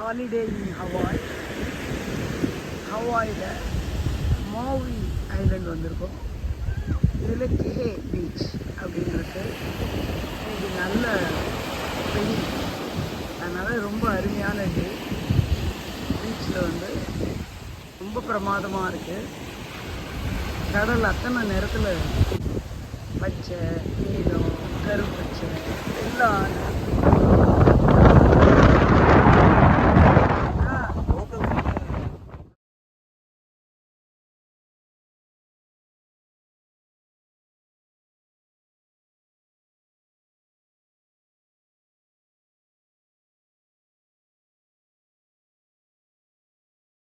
Holiday in Hawaii ஹவாயில் Maui island வந்திருக்கோம். இதில் கே பீச் அப்படின்னு இருக்கு. இது நல்ல வெயில் அதனால் ரொம்ப அருமையான டே பீச்சில் வந்து ரொம்ப பிரமாதமாக இருக்குது கடல் அத்தனை நேரத்தில் பச்சை நீளம் கருப்பச்சை எல்லாம்